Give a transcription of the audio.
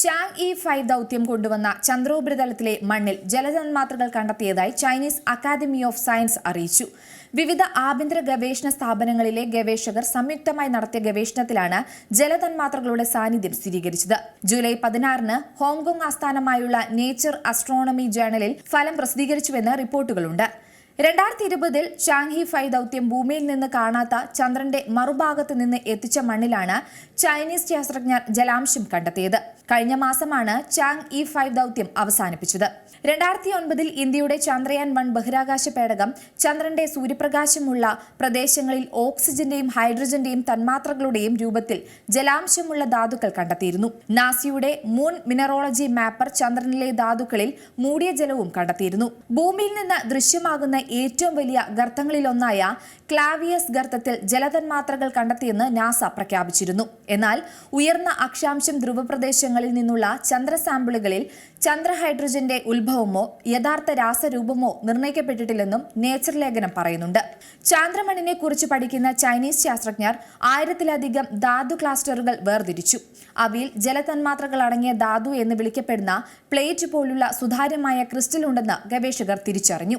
Chang E five ദൗത്യം കൊണ്ടുവന്ന ചന്ദ്രോപരിതലത്തിലെ മണ്ണിൽ ജലതന്മാത്രകൾ കണ്ടെത്തിയതായി ചൈനീസ് അക്കാദമി ഓഫ് സയൻസ് അറിയിച്ചു. വിവിധ ആഭ്യന്തര ഗവേഷണ സ്ഥാപനങ്ങളിലെ ഗവേഷകർ സംയുക്തമായി നടത്തിയ ഗവേഷണത്തിലാണ് ജലതന്മാത്രകളുടെ സാന്നിധ്യം സ്ഥിരീകരിച്ചത്. ജൂലൈ പതിനാറിന് ഹോങ്കോങ് ആസ്ഥാനമായുള്ള നേച്ചർ അസ്ട്രോണമി ജേണലിൽ ഫലം പ്രസിദ്ധീകരിച്ചുവെന്ന് റിപ്പോർട്ടുകളുണ്ട്. രണ്ടായിരത്തി ഇരുപതിൽ ചാങ്ഹി ഫൈവ് ദൗത്യം ഭൂമിയിൽ നിന്ന് കാണാത്ത ചന്ദ്രന്റെ മറുഭാഗത്ത് നിന്ന് എത്തിച്ച മണ്ണിലാണ് ചൈനീസ് ശാസ്ത്രജ്ഞർ ജലാംശം കണ്ടെത്തിയത്. കഴിഞ്ഞ മാസമാണ് ചാങ് ഇ ഫൈവ് ദൗത്യം അവസാനിപ്പിച്ചത്. രണ്ടായിരത്തി ഒൻപതിൽ ഇന്ത്യയുടെ ചന്ദ്രയാൻ വൺ ബഹിരാകാശ പേടകം ചന്ദ്രന്റെ സൂര്യപ്രകാശമുള്ള പ്രദേശങ്ങളിൽ ഓക്സിജന്റെയും ഹൈഡ്രജന്റെയും തന്മാത്രകളുടെയും രൂപത്തിൽ ജലാംശമുള്ള ധാതുക്കൾ കണ്ടെത്തിയിരുന്നു. നാസിയുടെ മൂൺ മിനറോളജി മാപ്പർ ചന്ദ്രനിലെ ധാതുക്കളിൽ മൂടിയ ജലവും കണ്ടെത്തിയിരുന്നു. ഭൂമിയിൽ നിന്ന് ദൃശ്യമാകുന്ന ഏറ്റവും വലിയ ഗർത്തങ്ങളിലൊന്നായ ക്ലാവിയസ് ഗർത്തത്തിൽ ജലതന്മാത്രകൾ കണ്ടെത്തിയെന്ന് നാസ പ്രഖ്യാപിച്ചിരുന്നു. എന്നാൽ ഉയർന്ന അക്ഷാംശം ധ്രുവപ്രദേശങ്ങളിൽ നിന്നുള്ള ചന്ദ്ര സാമ്പിളുകളിൽ ചന്ദ്ര ഹൈഡ്രജന്റെ ഉത്ഭവമോ യഥാർത്ഥ രാസരൂപമോ നിർണയിക്കപ്പെട്ടിട്ടില്ലെന്നും നേച്ചർ ലേഖനം പറയുന്നുണ്ട്. ചാന്ദ്രമണിനെ കുറിച്ച് പഠിക്കുന്ന ചൈനീസ് ശാസ്ത്രജ്ഞർ ആയിരത്തിലധികം ധാതു ക്ലാസ്റ്ററുകൾ വേർതിരിച്ചു. അവയിൽ ജലതന്മാത്രകൾ അടങ്ങിയ ധാതു എന്ന് വിളിക്കപ്പെടുന്ന പ്ലേറ്റ് പോലുള്ള സുതാര്യമായ ക്രിസ്റ്റൽ ഉണ്ടെന്ന് ഗവേഷകർ തിരിച്ചറിഞ്ഞു.